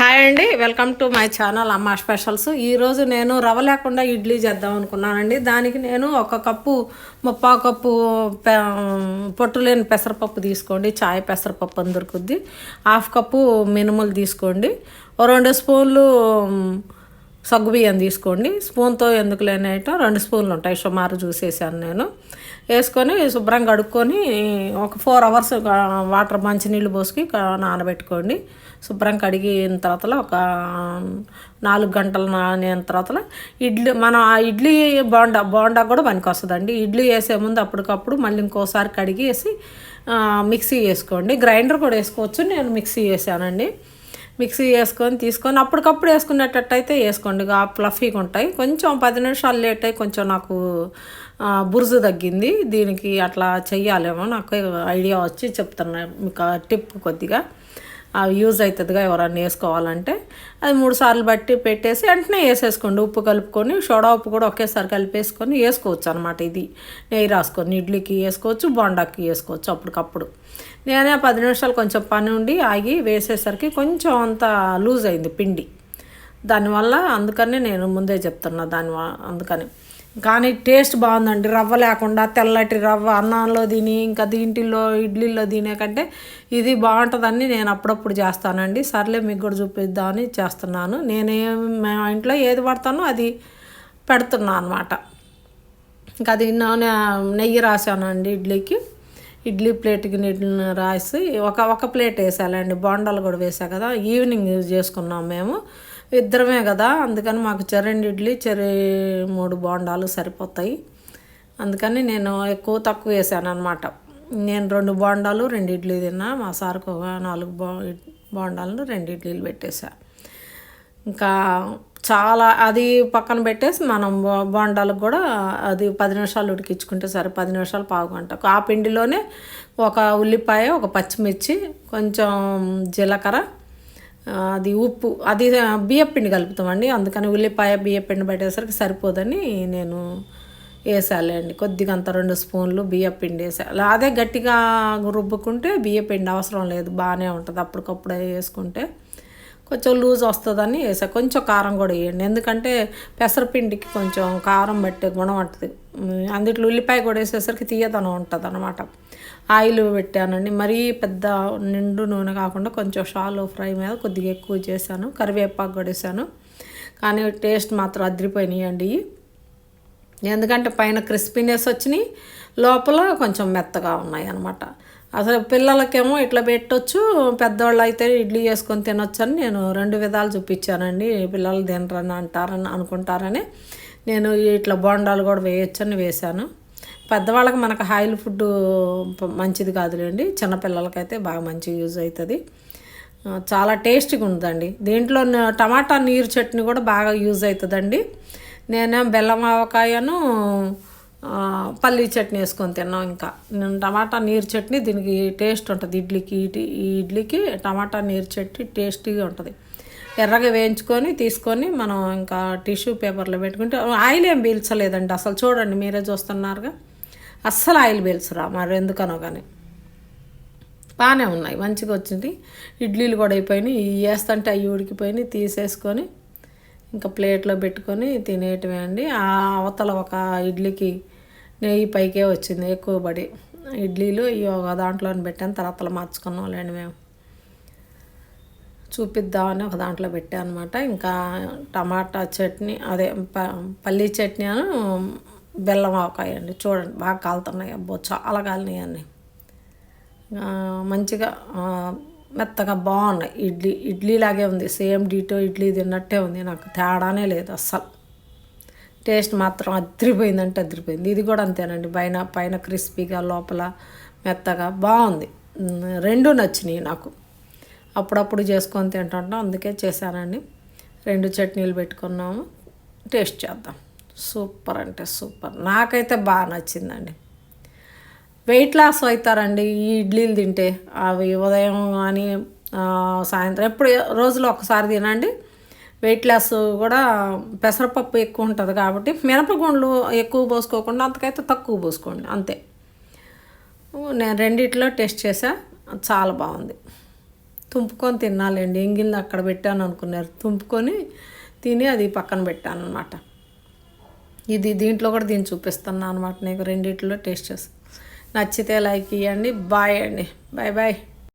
Hi అండి welcome to my channel Amma specials. ఈరోజు నేను రవ్వ లేకుండా ఇడ్లీ చేద్దాం అనుకున్నానండి. దానికి నేను ఒక కప్పు ముప్పా కప్పు పె పొట్టు లేని పెసరపప్పు తీసుకోండి. చాయ్ పెసరపప్పు అని దొరుకుద్ది హాఫ్ కప్పు మినుములు తీసుకోండి. ఓ రెండు స్పూన్లు సగ్గుబియ్యం తీసుకోండి. స్పూన్తో ఎందుకు లేనేటో రెండు స్పూన్లు ఉంటాయి. సుమారు చూసేసాను నేను. వేసుకొని శుభ్రంగా కడుక్కొని ఒక ఫోర్ అవర్స్ వాటర్ మంచినీళ్ళు పోసుకి నానబెట్టుకోండి. శుభ్రం కడిగిన తర్వాత ఒక నాలుగు గంటలు నానిన తర్వాత ఇడ్లీ మనం ఆ ఇడ్లీ బోండా బోండా కూడా పనికి వస్తుందండి. ఇడ్లీ వేసే ముందు అప్పటికప్పుడు మళ్ళీ ఇంకోసారి కడిగేసి వేసి మిక్సీ వేసుకోండి. గ్రైండర్ కూడా వేసుకోవచ్చు. నేను మిక్సీ వేసానండి. మిక్సీ వేసుకొని తీసుకొని అప్పటికప్పుడు వేసుకునేటట్టయితే వేసుకోండి. ఆ ఫ్లఫీగా ఉంటాయి. కొంచెం పది నిమిషాలు లేట్ అయ్యి కొంచెం నాకు బురుజు తగ్గింది. దీనికి అట్లా చెయ్యాలేమో నాకు ఐడియా వచ్చి చెప్తున్నా. మీకు టిప్ కొద్దిగా. అవి యూజ్ అవుతుందిగా ఎవరన్నా వేసుకోవాలంటే అది మూడు సార్లు బట్టి పెట్టేసి వెంటనే వేసేసుకోండి. ఉప్పు కలుపుకొని సోడా ఉప్పు కూడా ఒకేసారి కలిపేసుకొని వేసుకోవచ్చు అనమాట ఇది. నెయ్యి రాసుకొని ఇడ్లీకి వేసుకోవచ్చు బొండాకి వేసుకోవచ్చు అప్పటికప్పుడు. నేనే పది నిమిషాలు కొంచెం పని ఉండి ఆగి వేసేసరికి కొంచెం అంత లూజ్ అయింది పిండి. దానివల్ల అందుకనే నేను ముందే చెప్తున్నా దాని అందుకని. కానీ టేస్ట్ బాగుందండి. రవ్వ లేకుండా తెల్లటి రవ్వ అన్నంలో తిని ఇంకా దీంటిలో ఇడ్లీలో తినే కంటే ఇది బాగుంటుందని నేను అప్పుడప్పుడు చేస్తానండి. సర్లే మీకు కూడా చూపిద్దామని చేస్తున్నాను. నేనే మా ఇంట్లో ఏది పడతానో అది పెడుతున్నాను అనమాట ఇంకా అది నూనె నెయ్యి రాసానండి ఇడ్లీకి. ఇడ్లీ ప్లేట్కి నీటిని రాసి ఒక ఒక ప్లేట్ వేసాలండి. బొండాలు కూడా వేసా కదా ఈవినింగ్ యూజ్ చేసుకున్నాం మేము. ఇద్దరమే కదా? అందుకని మాకు చెరెండు ఇడ్లీ చెరి మూడు బోండాలు సరిపోతాయి. అందుకని నేను ఎక్కువ తక్కువ వేసాను అనమాట నేను రెండు బోండాలు రెండు ఇడ్లీ తిన్నా. మా సార్కు ఒక నాలుగు బో బోండాలను రెండు ఇడ్లీలు పెట్టేసా ఇంకా చాలా అది పక్కన పెట్టేసి మనం బో- బోండాలకు కూడా అది పది నిమిషాలు ఉడికించుకుంటే సరే పది నిమిషాలు పావు గంట. ఆ పిండిలోనే ఒక ఉల్లిపాయ ఒక పచ్చిమిర్చి కొంచెం జీలకర్ర అది ఉప్పు అది బియ్యపిండి కలుపుతామండి. అందుకని ఉల్లిపాయ బియ్యపిండి పెట్టేసరికి సరిపోదని నేను వేసాలండి కొద్దిగా అంత రెండు స్పూన్లు బియ్యపిండి వేసాలి వేసా. అదే గట్టిగా రుబ్బుకుంటే బియ్యపిండి అవసరం లేదు. బాగానే ఉంటుంది. అప్పటికప్పుడు వేసుకుంటే. కొంచెం లూజ్ వస్తుందని వేసా. కొంచెం కారం కూడా వేయండి. ఎందుకంటే పెసరపిండికి కొంచెం కారం పెట్టే గుణం ఉంటుంది అందుట్లో ఉల్లిపాయ కూడా వేసేసరికి తీయదనం ఉంటుంది అనమాట ఆయిల్ పెట్టానండి. మరీ పెద్ద నిండు నూనె కాకుండా కొంచెం షాలో ఫ్రై మీద కొద్దిగా ఎక్కువ చేశాను. కరివేపాకు కూడా వేసాను. కానీ టేస్ట్ మాత్రం అదిరిపోయినాయండి. ఎందుకంటే పైన క్రిస్పీనెస్ వచ్చినాయి లోపల కొంచెం మెత్తగా ఉన్నాయి అనమాట అసలు పిల్లలకేమో ఇట్లా పెట్టొచ్చు పెద్దవాళ్ళు అయితే ఇడ్లీ చేసుకొని తినొచ్చు అని నేను రెండు విధాలు చూపించానండి. పిల్లలు తినరని అంటారని అనుకుంటారని నేను ఇట్లా బోండాలు కూడా వేయొచ్చని వేశాను. పెద్దవాళ్ళకి మనకు ఆయిల్ ఫుడ్ మంచిది కాదులేండి చిన్నపిల్లలకైతే బాగా మంచి యూజ్ అవుతుంది. చాలా టేస్టీగా ఉందండి. దీంట్లో టమాటా నీరు చట్నీ కూడా బాగా యూజ్ అవుతుందండి. నేనేం బెల్లం ఆవకాయను పల్లీ చట్నీ వేసుకొని తిన్నాం ఇంకా. నేను టమాటా నీరు చట్నీ దీనికి టేస్ట్ ఉంటుంది. ఇడ్లీకి ఇటీ ఈ ఇడ్లీకి టమాటా నీరు చట్నీ టేస్టీగా ఉంటుంది. ఎర్రగా వేయించుకొని తీసుకొని మనం ఇంకా టిష్యూ పేపర్లో పెట్టుకుంటే ఆయిల్ ఏం పీల్చలేదండి. అసలు చూడండి మీరే చూస్తున్నారుగా. అస్సలు ఆయిల్ పీల్చరా మరి? ఎందుకనో కానీ బాగానే ఉన్నాయి మంచిగా వచ్చింది. ఇడ్లీలు కూడా అయిపోయినాయి. ఇవి వేస్తుంటే అవి ఉడికిపోయినాయి. తీసేసుకొని ఇంకా ప్లేట్లో పెట్టుకొని తినేయటమే అండి. ఆ అవతల ఒక ఇడ్లీకి నెయ్యి పైకే వచ్చింది ఎక్కువ పడి. ఇడ్లీలు ఇవి ఒక దాంట్లోనే పెట్టాను తర్వాత మార్చుకున్నాం లేండి మేము. చూపిద్దామని ఒక దాంట్లో పెట్టాను అనమాట ఇంకా టమాటా చట్నీ అదే ప పల్లీ చట్నీ అను బెల్లం ఆవకాయ అండి. చూడండి బాగా కాలుతున్నాయి అబ్బో చాలా కాలినాయి అన్నీ. మంచిగా మెత్తగా బాగున్నాయి. ఇడ్లీ ఇడ్లీ లాగే ఉంది. సేమ్ డీటో ఇడ్లీ తిన్నట్టే ఉంది. నాకు తేడానే లేదు అస్సలు. టేస్ట్ మాత్రం అదిరిపోయిందంటే అదిరిపోయింది. ఇది కూడా అంతేనండి. పైన పైన క్రిస్పీగా లోపల మెత్తగా బాగుంది. రెండు నచ్చినాయి నాకు. అప్పుడప్పుడు చేసుకొని తింటుంటాం. అందుకే చేశానండి. రెండు చట్నీలు పెట్టుకున్నాము. టేస్ట్ చేద్దాం. సూపర్ అంటే సూపర్. నాకైతే బాగా నచ్చిందండి. వెయిట్ లాస్ అవుతారండి ఈ ఇడ్లీలు తింటే. అవి ఉదయం కానీ సాయంత్రం ఎప్పుడు రోజులో ఒకసారి తినండి. వెయిట్ లాస్ కూడా పెసరపప్పు ఎక్కువ ఉంటుంది కాబట్టి మినపగుండ్లు ఎక్కువ పోసుకోకుండా అంతకైతే తక్కువ పోసుకోండి అంతే. నేను రెండిట్లో టేస్ట్ చేసా చాలా బాగుంది. తుంపుకొని తినాలండి ఎంగిల్ని అక్కడ పెట్టాను అనుకున్నారు. తుంపుకొని తిని అది పక్కన పెట్టాను అనమాట ఇది దీంట్లో కూడా దీన్ని చూపిస్తున్నాను అనమాట నీకు రెండిట్లో టేస్ట్ చేసి నచ్చితే లైక్ ఇవ్వండి బాయ్ అండి. Bye bye.